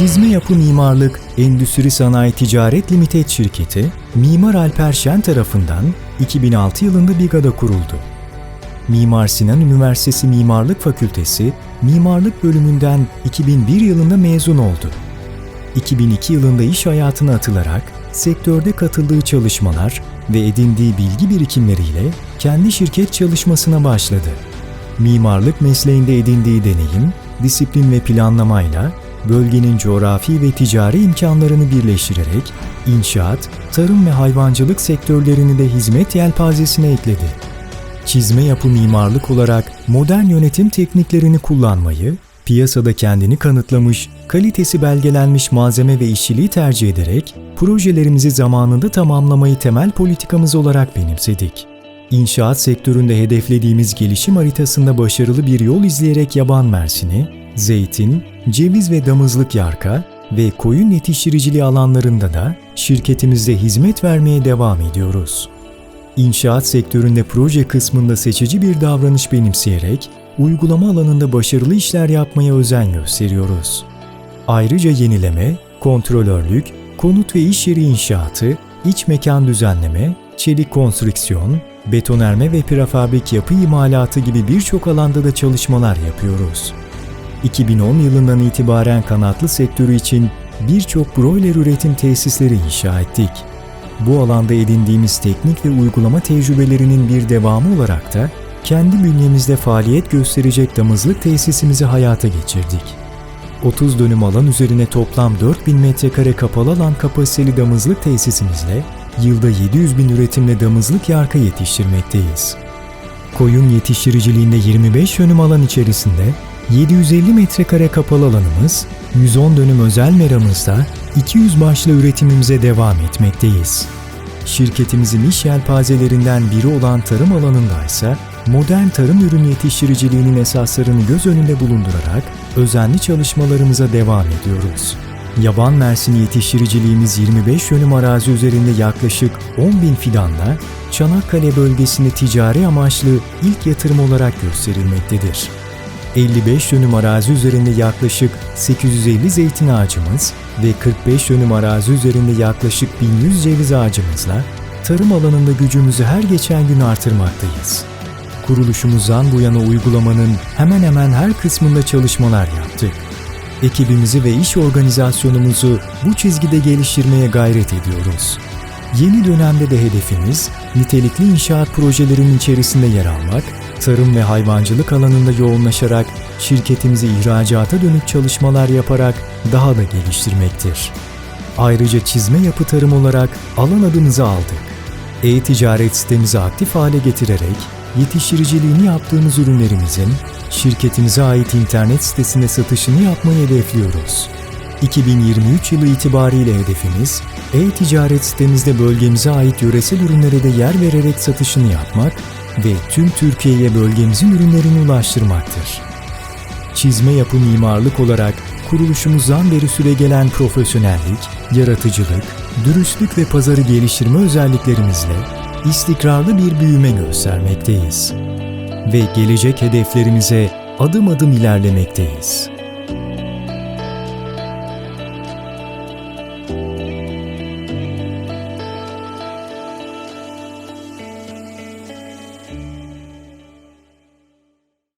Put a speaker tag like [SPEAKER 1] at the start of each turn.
[SPEAKER 1] Çizme Yapı Mimarlık Endüstri Sanayi Ticaret Limited şirketi, Mimar Alper Şen tarafından 2006 yılında Biga'da kuruldu. Mimar Sinan Üniversitesi Mimarlık Fakültesi, Mimarlık bölümünden 2001 yılında mezun oldu. 2002 yılında iş hayatına atılarak sektörde katıldığı çalışmalar ve edindiği bilgi birikimleriyle kendi şirket çalışmasına başladı. Mimarlık mesleğinde edindiği deneyim, disiplin ve planlamayla bölgenin coğrafi ve ticari imkanlarını birleştirerek inşaat, tarım ve hayvancılık sektörlerini de hizmet yelpazesine ekledi. Çizme yapı mimarlık olarak modern yönetim tekniklerini kullanmayı, piyasada kendini kanıtlamış, kalitesi belgelenmiş malzeme ve işçiliği tercih ederek projelerimizi zamanında tamamlamayı temel politikamız olarak benimsedik. İnşaat sektöründe hedeflediğimiz gelişim haritasında başarılı bir yol izleyerek yaban mersini, zeytin, ceviz ve damızlık yarka ve koyun yetiştiriciliği alanlarında da şirketimizde hizmet vermeye devam ediyoruz. İnşaat sektöründe proje kısmında seçici bir davranış benimseyerek uygulama alanında başarılı işler yapmaya özen gösteriyoruz. Ayrıca yenileme, kontrolörlük, konut ve iş yeri inşaatı, iç mekan düzenleme, çelik konstrüksiyon, betonerme ve prefabrik yapı imalatı gibi birçok alanda da çalışmalar yapıyoruz. 2010 yılından itibaren kanatlı sektörü için birçok broiler üretim tesisleri inşa ettik. Bu alanda edindiğimiz teknik ve uygulama tecrübelerinin bir devamı olarak da kendi bünyemizde faaliyet gösterecek damızlık tesisimizi hayata geçirdik. 30 dönüm alan üzerine toplam 4000 metrekare kapalı alan kapasiteli damızlık tesisimizle yılda 700 bin üretimle damızlık yarka yetiştirmekteyiz. Koyun yetiştiriciliğinde 25 dönüm alan içerisinde 750 metrekare kapalı alanımız, 110 dönüm özel meramızda 200 başlı üretimimize devam etmekteyiz. Şirketimizin iş yelpazelerinden biri olan tarım alanında ise modern tarım ürün yetiştiriciliğinin esaslarını göz önünde bulundurarak özenli çalışmalarımıza devam ediyoruz. Yaban mersini yetiştiriciliğimiz 25 dönüm arazi üzerinde yaklaşık 10 bin fidanla Çanakkale bölgesinde ticari amaçlı ilk yatırım olarak gösterilmektedir. 55 dönüm arazi üzerinde yaklaşık 850 zeytin ağacımız ve 45 dönüm arazi üzerinde yaklaşık 1100 ceviz ağacımızla tarım alanında gücümüzü her geçen gün artırmaktayız. Kuruluşumuzdan bu yana uygulamanın hemen hemen her kısmında çalışmalar yaptık. Ekibimizi ve iş organizasyonumuzu bu çizgide geliştirmeye gayret ediyoruz. Yeni dönemde de hedefimiz nitelikli inşaat projelerinin içerisinde yer almak, tarım ve hayvancılık alanında yoğunlaşarak şirketimizi ihracata dönük çalışmalar yaparak daha da geliştirmektir. Ayrıca çizme yapı tarım olarak alan adımızı aldık. E-ticaret sitemizi aktif hale getirerek yetiştiriciliğini yaptığımız ürünlerimizin şirketimize ait internet sitesinde satışını yapmayı hedefliyoruz. 2023 yılı itibariyle hedefimiz, e-ticaret sitemizde bölgemize ait yöresel ürünlere de yer vererek satışını yapmak ve tüm Türkiye'ye bölgemizin ürünlerini ulaştırmaktır. Çizme yapı mimarlık olarak kuruluşumuzdan beri süregelen profesyonellik, yaratıcılık, dürüstlük ve pazarı geliştirme özelliklerimizle istikrarlı bir büyüme göstermekteyiz. Ve gelecek hedeflerimize adım adım ilerlemekteyiz.